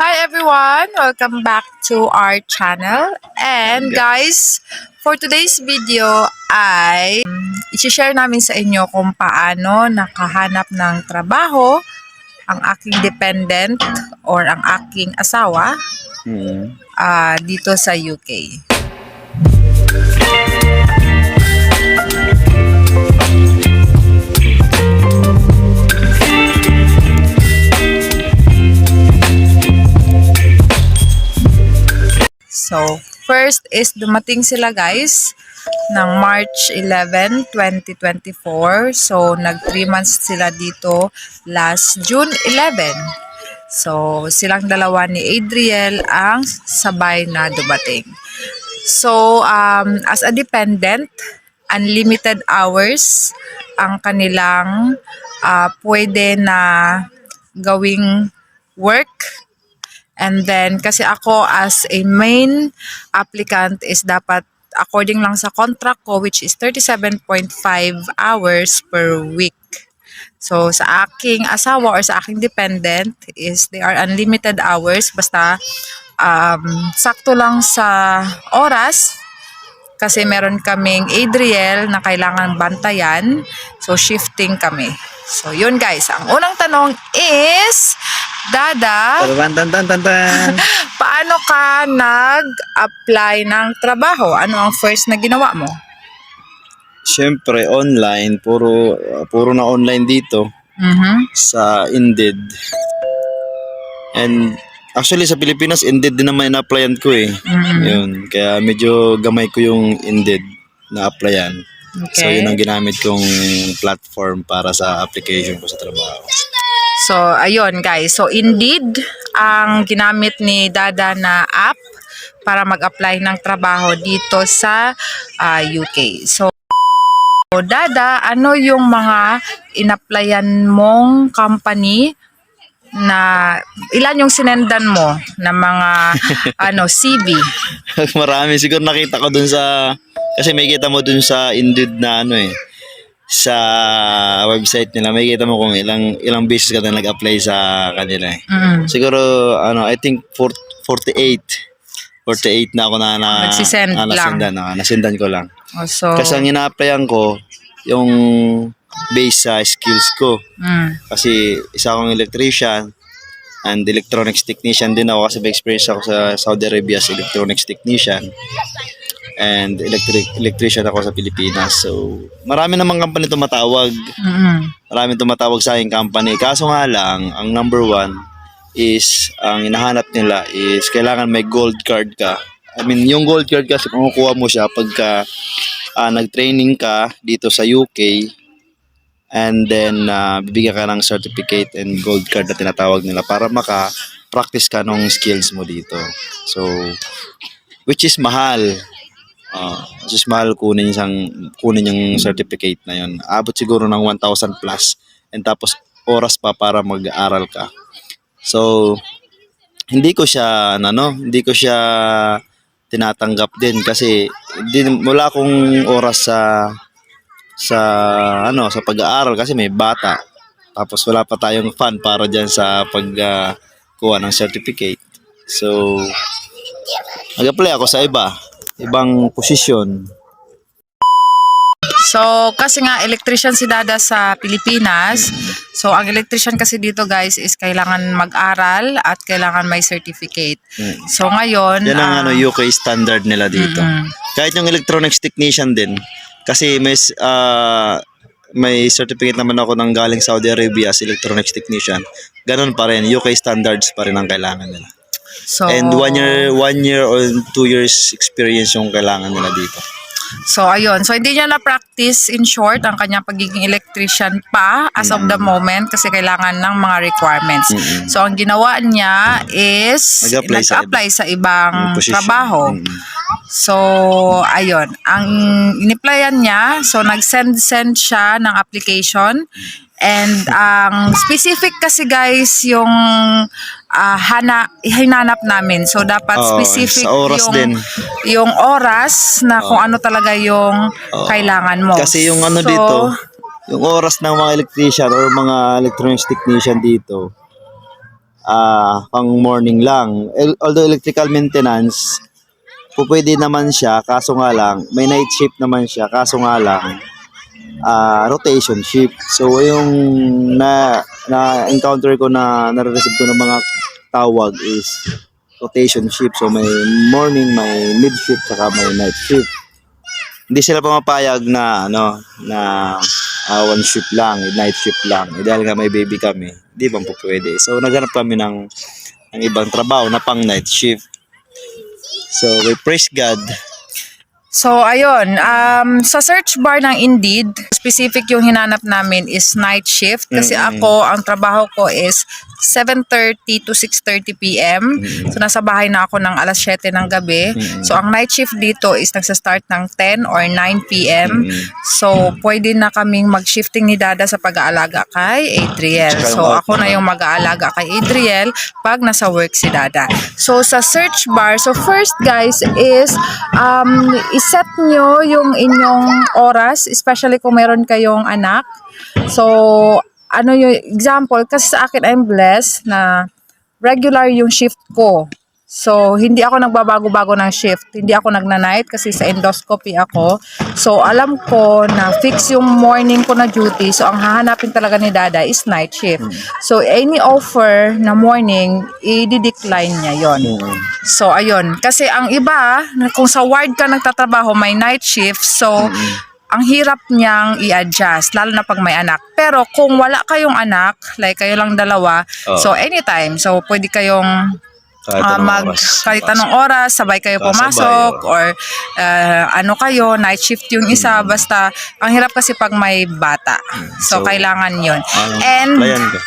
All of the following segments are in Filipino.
Hi everyone! Welcome back to our channel. And guys, for today's video ay um, i-share namin sa inyo kung paano nakahanap ng trabaho ang aking dependent or ang aking asawa Hmm. ah, dito sa UK. So, first is dumating sila guys ng March 11, 2024. So, nag 3 months sila dito last June 11. So, silang dalawa ni Adriel ang sabay na dumating. So, um, as a dependent, unlimited hours ang kanilang ah, pwede na gawing work And then, kasi ako as a main applicant is dapat according lang sa contract ko which is 37.5 hours per week. So, sa aking asawa or sa aking dependent is they are unlimited hours basta um, sakto lang sa oras kasi meron kaming Adriel na kailangan bantayan. So, shifting kami. So, yun guys. Ang unang tanong is, Dada, Tan tan tan tan tan. paano ka nag-apply ng trabaho? Ano ang first na ginawa mo? Siyempre, online. Puro, puro na online dito Mhm. sa Indeed. And actually sa Pilipinas, Indeed din naman ina-applyan ko eh. Mhm. Yun. Kaya medyo gamay ko yung Indeed na applyan. So Okay. yun ang ginamit kong platform para sa application ko sa trabaho. So, ayun guys. So, indeed, ang ginamit ni Dada na app para mag-apply ng trabaho dito sa ah, UK. So, Dada, ano yung mga in-applyan mong company na ilan yung sinendan mo na mga ano CV? Marami siguro nakita ko dun sa kasi may kita mo dun sa Indeed na ano eh sa website nila may kita mo kung ilang ilang beses ka na nag-apply sa kanila eh. Mm. Siguro ano I think 4, 48 48 na ako na na Nagsisend na, lang. nasendan, na, nasendan ko lang. Oh, so, Kasi ang ina-applyan ko yung base sa skills ko. mm, Kasi isa akong electrician and electronics technician din ako kasi may experience ako sa Saudi Arabia as electronics technician and electric electrician ako sa Pilipinas. So, marami namang company tumatawag. mm, Marami tumatawag sa aking company. Kaso nga lang, ang number one is, ang hinahanap nila is kailangan may gold card ka. I mean, yung gold card kasi makukuha mo siya pagka ah, nag-training ka dito sa UK and then ah, bibigyan ka ng certificate and gold card na tinatawag nila para maka-practice ka ng skills mo dito. So, which is mahal. Ah, which is mahal kunin isang kunin yung certificate na yun. Abot siguro ng 1,000 plus and tapos oras pa para mag-aaral ka. So, hindi ko siya ano, hindi ko siya tinatanggap din kasi din wala akong oras sa sa ano sa pag-aaral kasi may bata. Tapos wala pa tayong fund para diyan sa pag ah, kuha ng certificate. So nag-apply ako sa iba, ibang posisyon. So, kasi nga electrician si Dada sa Pilipinas. So, ang electrician kasi dito guys is kailangan mag-aral at kailangan may certificate. Mm. So, ngayon... Yan ang ah, ano UK standard nila dito. mm, Kahit yung electronics technician din kasi may ah, may certificate naman ako ng galing Saudi Arabia as electronics technician. Ganun pa rin, UK standards pa rin ang kailangan nila. so, And one year, one year or two years experience yung kailangan nila dito. So, ayun. So, hindi niya na-practice in short ang kanyang pagiging electrician pa as of the moment kasi kailangan ng mga requirements. Mm-mm. So, ang ginawa niya is Nag-apply sa nag-apply sa, ibang Position. trabaho. Mm. So, ayun. Ang iniplayan niya, so nag-send-send siya ng application. And ang specific kasi guys yung ah, hana, hinanap namin. So, dapat Oo, specific oras yung, din. yung oras na kung ano talaga yung kailangan mo. Kasi yung ano So, dito, yung oras ng mga electrician or mga electronics technician dito, ah pang morning lang. Although electrical maintenance, po pwede naman siya, kaso nga lang, may night shift naman siya, kaso nga lang, ah rotation shift. So, yung na, na encounter ko na nare-receive ko ng mga tawag is rotation shift. So, may morning, may mid shift, saka may night shift. Hindi sila pumapayag na, ano, na ah, one shift lang, night shift lang. Eh, dahil nga may baby kami, di ba po. So, naghanap kami ng, ng ibang trabaho na pang night shift. So, we praise God. So, ayun. Um, sa search bar ng Indeed, specific yung hinanap namin is night shift. Kasi Mm-mm. ako, ang trabaho ko is 7.30 to 6.30 p.m. So, nasa bahay na ako ng alas 7 ng gabi. Mm-mm. So, ang night shift dito is nagsa-start ng 10 or 9 p.m. Mm-mm. So, pwede na kaming mag-shifting ni Dada sa pag-aalaga kay Adriel. So, ako na yung mag-aalaga kay Adriel pag nasa work si Dada. So, sa search bar, so first guys is um, iset nyo yung inyong oras, especially kung meron kayong anak. So, ano yung example, kasi sa akin I'm blessed na regular yung shift ko. So, hindi ako nagbabago-bago ng shift. Hindi ako nagna-night kasi sa endoscopy ako. So, alam ko na fix yung morning ko na duty. So, ang hahanapin talaga ni Dada is night shift. So, any offer na morning, i-decline niya yon. Mm. So, ayun. Kasi ang iba, kung sa ward ka nagtatrabaho, may night shift. So, ang hirap niyang i-adjust, lalo na pag may anak. Pero kung wala kayong anak, like kayo lang dalawa, Oo. so anytime. So, pwede kayong Kahit ah, anong mag oras. kahit anong oras sabay kayo Kasabay, pumasok or ah, ano kayo night shift yung isa basta ang hirap kasi pag may bata so, So, kailangan yun Ang and client ko.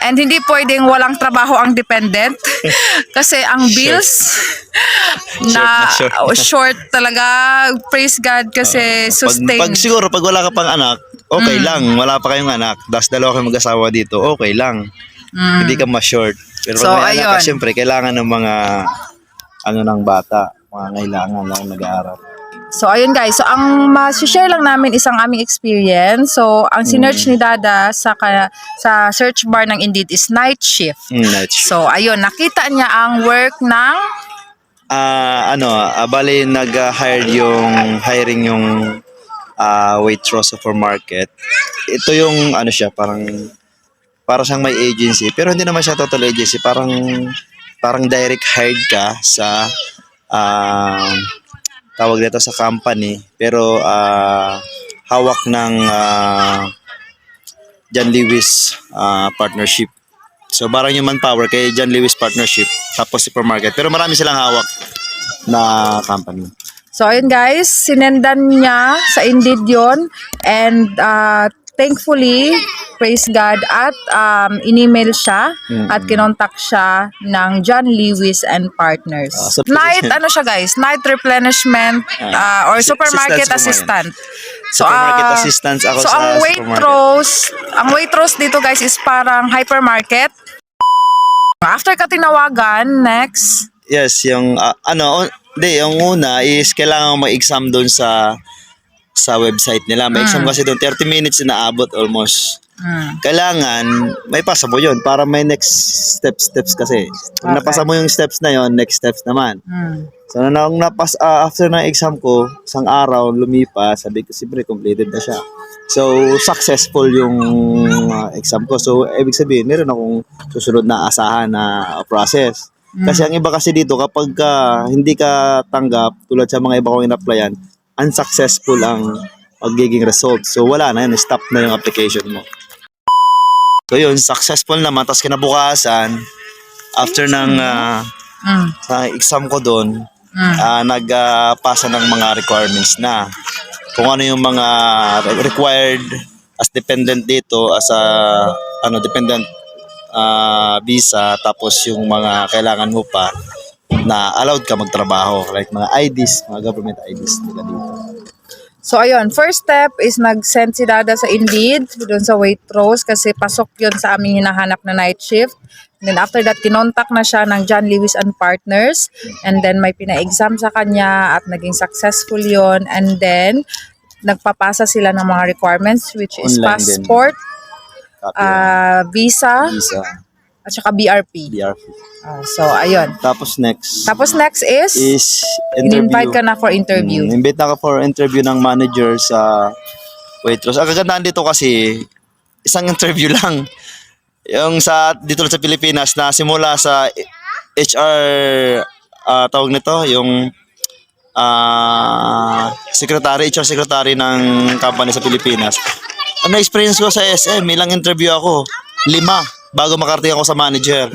and hindi pwedeng walang trabaho ang dependent kasi ang bills na Short na oh, short talaga praise God kasi sustain Pag, pag siguro, pag wala ka pang anak, okay Mm. lang. Wala pa kayong anak. Das dalawa kayong mag-asawa dito, okay lang. Mm. Hindi ka ma-short. Pero pag So, may anak ka, ayun. syempre, kailangan ng mga ano ng bata, mga kailangan lang nag-aaral. So, ayun guys. So, ang share lang namin isang aming experience. So, ang sinerch ni Dada sa, ka- sa search bar ng Indeed is night shift. Mm, night shift. So, ayun. Nakita niya ang work ng... Ah, ano, ah, bali nag-hire yung hiring yung ah, waitress for market. Ito yung ano siya, parang para siyang may agency, pero hindi naman siya total agency, parang parang direct hired ka sa ah, tawag dito sa company, pero ah, hawak ng ah, John Lewis ah, partnership. So parang yung manpower kay John Lewis partnership tapos supermarket. Pero marami silang hawak na company. So, ayun guys. Sinendan niya sa Indeed yon And uh, thankfully, praise God, at um, in-email siya Mm. at kinontak siya ng John Lewis and Partners. So- night, ano siya guys? Night replenishment uh, or supermarket assistant assistant. Supermarket ah, assistants ako so sa ang supermarket. waitrose, ang waitrose dito guys is parang hypermarket. After ka tinawagan, next, Yes, yung ah, ano, hindi, yung una is kailangan mag-exam doon sa sa website nila. May exam Mm. kasi doon 30 minutes na naabot almost. hmm, Kailangan may pasa mo 'yun para may next steps steps kasi. Kung Okay. napasa mo yung steps na 'yon, next steps naman. hmm. So nung napas ah, after ng exam ko, isang araw lumipas, sabi ko siyempre completed na siya. So successful yung ah, exam ko. So ibig sabihin, meron akong susunod na asahan na process. Kasi ang iba kasi dito kapag ka hindi ka tanggap tulad sa mga iba kong in-applyan, unsuccessful ang magiging result. So wala na yun, stop na yung application mo. So yun, successful naman. Tapos kinabukasan, after ng ah, Mm, sa exam ko doon, mm. ah nagpasa ng mga requirements na. Kung ano yung mga re- required as dependent dito, as a ano, dependent ah, visa, tapos yung mga kailangan mo pa na allowed ka magtrabaho, like mga IDs, mga government IDs nila dito. So, ayun. First step is nag-send si Dada sa Indeed, doon sa Waitrose, kasi pasok yun sa aming hinahanap na night shift. And then after that, kinontak na siya ng John Lewis and Partners. And then may pina-exam sa kanya at naging successful yon And then, nagpapasa sila ng mga requirements which is Online din. passport, Copy ah, visa, visa. At saka BRP. BRP. Ah, so, ayun. Tapos next Tapos next is, is interview. in-invite ka na for interview. Mm, invite na ka for interview ng manager sa waitress. Ang kagandahan dito kasi, isang interview lang. Yung sa dito sa Pilipinas na simula sa HR ah, tawag nito, yung ah secretary, HR secretary ng company sa Pilipinas. Ano experience ko sa SM, ilang interview ako, lima bago makarating ako sa manager.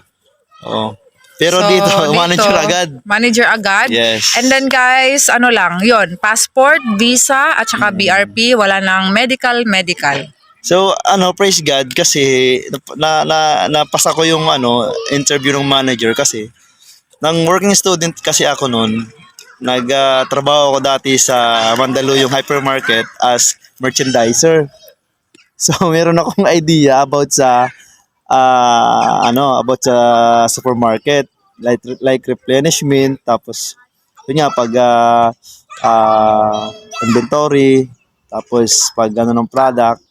Oh. Pero So, dito, manager agad. Manager agad. Yes. And then guys, ano lang, yon passport, visa, at saka Mm. BRP, wala nang medical, medical. So, ano, praise God kasi na, na, napasa ko yung ano, interview ng manager kasi nang working student kasi ako noon, nagtrabaho ako dati sa Mandaluyong Hypermarket as merchandiser. So, meron akong idea about sa ah, ano, about sa supermarket, like like replenishment, tapos yun nga pag ah, ah, inventory, tapos pag ano ng product.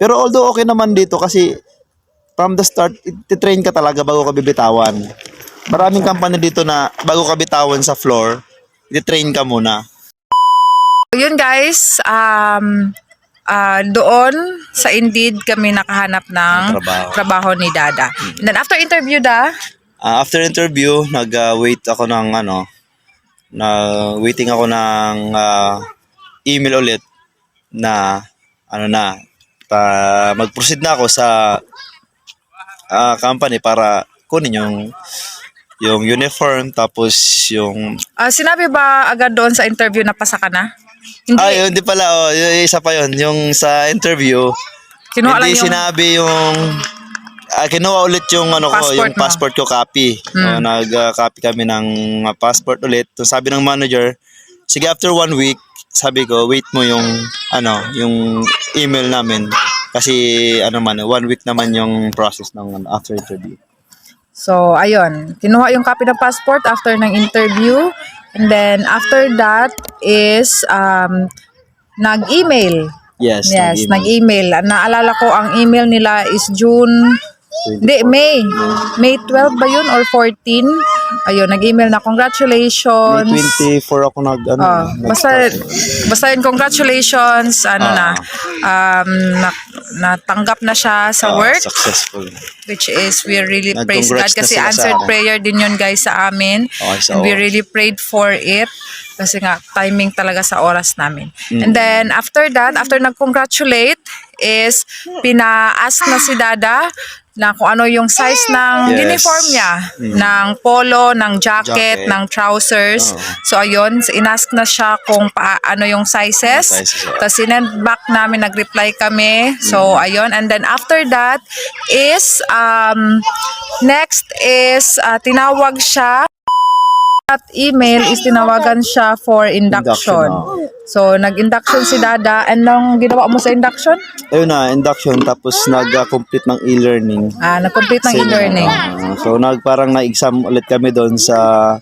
Pero although okay naman dito kasi from the start, ititrain ka talaga bago ka bibitawan. Maraming company dito na bago ka bitawan sa floor, ititrain ka muna. Yun guys, um, ah, doon sa Indeed kami nakahanap ng Trabaho. trabaho ni Dada. And then after interview da, Ah, after interview, nag-wait ako ng ano, na waiting ako ng ah, email ulit na ano na, pa, mag-proceed na ako sa ah, company para kunin yung yung uniform tapos yung ah, sinabi ba agad doon sa interview na pasa ka na? Hindi, Ay, hindi pala oh, yung isa pa yon yung sa interview. kinuha lang hindi yung... sinabi yung ah, kinuha ulit yung ano ko, Passport yung mo. passport ko copy. Hmm. So, nag-copy kami ng ah, passport ulit. So, sabi ng manager, sige after one week, sabi ko, wait mo yung ano, yung email namin kasi ano man, one week naman yung process ng ano, after interview. So, ayun. Kinuha yung copy ng passport after ng interview. And then, after that is um, nag-email. Yes, Yes, nag-email. nag-email. Naalala ko, ang email nila is June... Hindi, May. May 12 ba yun or 14? Ayun, nag-email na congratulations. May 24 ako nag ano, Oh, basta basta yun congratulations ano Ah. na um na, natanggap na siya sa Ah, work Successful. which is we really praise God Nag-congrats na kasi sila sa answered akin. prayer din yun guys sa amin Okay, so, and we really prayed for it kasi nga timing talaga sa oras namin Mm. and then after that after nag-congratulate is pina-ask na si Dada na kung ano yung size ng Yes. uniform niya Mm. ng polo, ng jacket, Jacket. ng trousers. Oo. So ayun, inask na siya kung pa, ano yung sizes. Sizes, oo. Tapos sinend back namin, nag-reply kami. So ayun, and then after that is, um, next is, uh, tinawag siya at email is tinawagan siya for induction. Induction. So, nag-induction si Dada. And nung ginawa mo sa induction? Ayun na, induction tapos nag-complete ng e-learning. Ah, nag-complete ng e-learning. ah, so nag parang na-exam ulit kami doon sa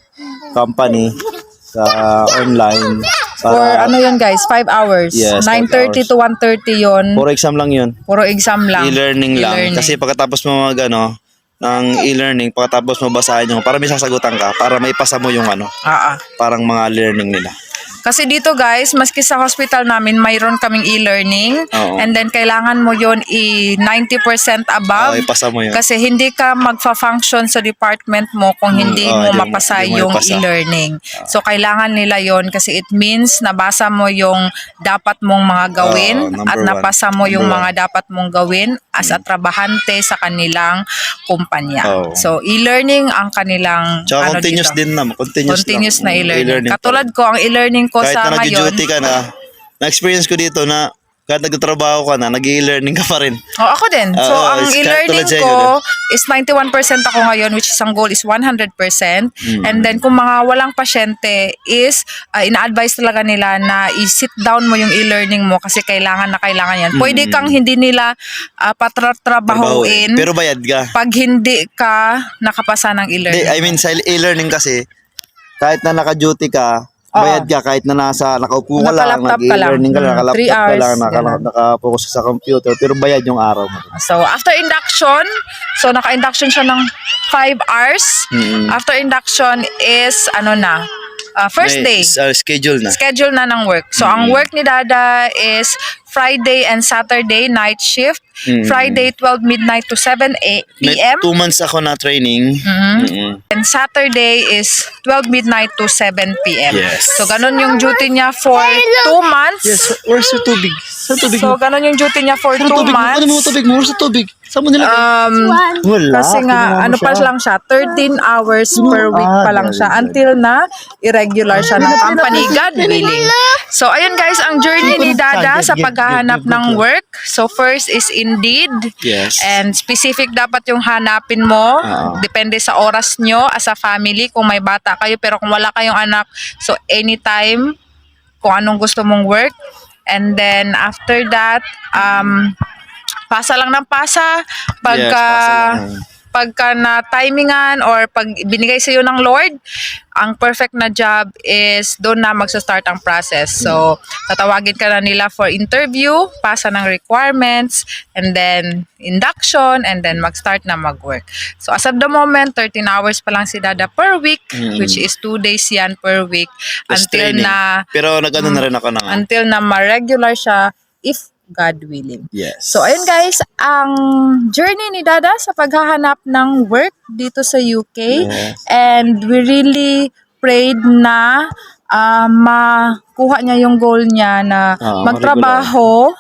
company sa online. For ano yun guys, 5 hours. Yes, five 9.30 to 1.30 yun. Puro exam lang yun. Puro exam lang. E-learning lang. E-learning. Kasi pagkatapos mo mag ano, ng e-learning, pagkatapos mo basahin yung, para may sasagutan ka, para may pasa mo yung ano, Ah, ah. parang mga learning nila. Kasi dito guys, maski sa hospital namin, mayroon kaming e-learning. Oo. And then kailangan mo yun i 90% above. Okay, pasa mo yun. Kasi hindi ka magfa-function sa department mo kung hindi oo, mo mo- mapasa mo yung ipasa. e-learning. So kailangan nila yon kasi it means nabasa mo yung dapat mong mga gawin Oo, number at one. napasa mo yung Number mga dapat mong gawin as a trabahante sa kanilang kumpanya. Oo. So e-learning ang kanilang Tsaka ano continuous dito. din naman. Continuous, Continuous lang. na e-learning. E-learning Katulad ko, ang e-learning ko kahit sa na ngayon, nag-duty ka na, na-experience ko dito na kahit nagtatrabaho ka na, nag-e-learning ka pa rin. Oh, ako din. So, Oo, ang is- e-learning tulad ko is 91% ako ngayon, which is ang goal is 100%. Mm. And then, kung mga walang pasyente is, uh, ina-advise talaga nila na i-sit down mo yung e-learning mo kasi kailangan na kailangan yan. Pwede Mm. kang hindi nila uh, patratrabahuin Pero bayad ka. pag hindi ka nakapasa ng Hindi, e-learning. I mean, sa e-learning kasi, kahit na naka-duty ka, bayad ka kahit na nasa nakaupo ka lang, Naka-laptop ka lang. nag-learning ka lang, Mm, naka-laptop ka lang, naka, ganun. naka-focus ka sa computer, pero bayad yung araw mo. So, after induction, so naka-induction siya ng 5 hours. Mm. After induction is, ano na, uh, first May, day. uh, schedule na. Schedule na ng work. So, ang work ni Dada is Friday and Saturday night shift. Mm. Friday 12 midnight to 7 a- May p.m. two months ako na training. Mhm. Mm-mm. And Saturday is 12 midnight to 7 p.m. Yes. So, ganun yung duty niya for 2 months. Yes, where's your tubig? Saan tubig So, mo? ganun yung duty niya for 2 Saan tubig mo? Ano mo months. tubig mo? Where's the tubig? Saan mo nilagay? Um, Wala. Kasi nga, ano pa lang siya, 13 hours per week Ah, pa lang siya until na irregular siya ng company, God willing. So, ayun guys, ang journey ni Dada sa paghahanap ng work. So, first is Indeed. Yes. And specific dapat yung hanapin mo. Depende sa oras nyo as a family. Kung may bata kayo, pero kung wala kayong anak, so anytime, kung anong gusto mong work. And then, after that, um, pasa lang ng pasa. Pagka, Yes, pasa pagka na timingan or pag binigay sa iyo ng Lord, ang perfect na job is doon na magsa-start ang process. So, tatawagin ka na nila for interview, pasa ng requirements, and then induction, and then mag-start na mag-work. So, as of the moment, 13 hours pa lang si Dada per week, Mm. which is 2 days yan per week Plus until training. na Pero nag-ano na rin ako ng... until na ma-regular siya if God willing. Yes. So, ayun guys, ang journey ni Dada sa paghahanap ng work dito sa UK. Yes. And we really prayed na ah, makuha niya yung goal niya na Oo, magtrabaho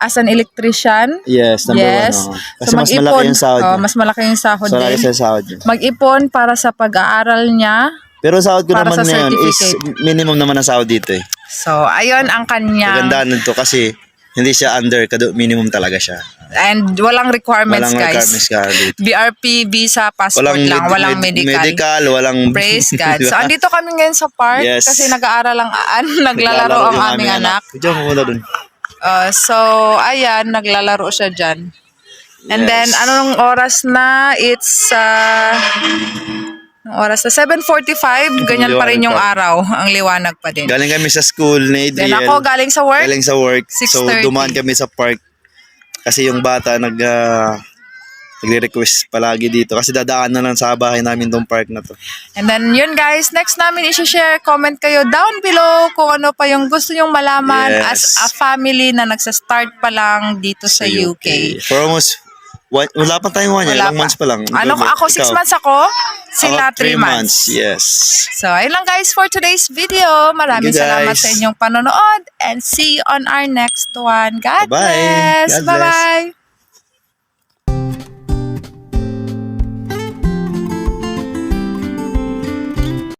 as an electrician. Yes, number yes. one. oo. Kasi mas malaki yung sahod oh, mas malaki yung sahod So, din. sa sahod niya. Mag-ipon para sa pag-aaral niya. Pero sahod ko naman sa ngayon is minimum naman ang sahod dito eh. So, ayun ang kanyang... Magandaan nito kasi hindi siya under, kado minimum talaga siya. And walang requirements, Walang guys. requirements ka dito. BRP, visa, passport Walang, lang, med- walang med- medical. medical, walang... Praise God. So, andito kami ngayon sa park Yes. kasi nag-aaral ang aan, naglalaro ang aming anak. Diyan mo muna dun. Uh, so, ayan, naglalaro siya dyan. And Yes. then, anong oras na? It's, uh, oras na? 7.45. Ganyan pa rin yung Liwanag araw. Ang liwanag pa din. Galing kami sa school ni Then Adriel. ako, galing sa work. Galing sa work. So, 6:30. dumaan kami sa park. Kasi yung bata nag... ah, nagre-request palagi dito kasi dadaan na lang sa bahay namin tong park na to. And then, yun guys, next namin isi-share, comment kayo down below kung ano pa yung gusto nyong malaman as Yes. a family na nagsa-start pa lang dito sa, UK. For almost one, wala pa tayong one year, Wala ilang pa. months pa lang. Ano Ikaw, ako, six ikaw. months ako. Sila, Ako, three months. Yes. So, ayun lang guys for today's video. Maraming Thank you, salamat guys. sa inyong panonood and see you on our next one. God Bye-bye. bless. God bless. Bye-bye.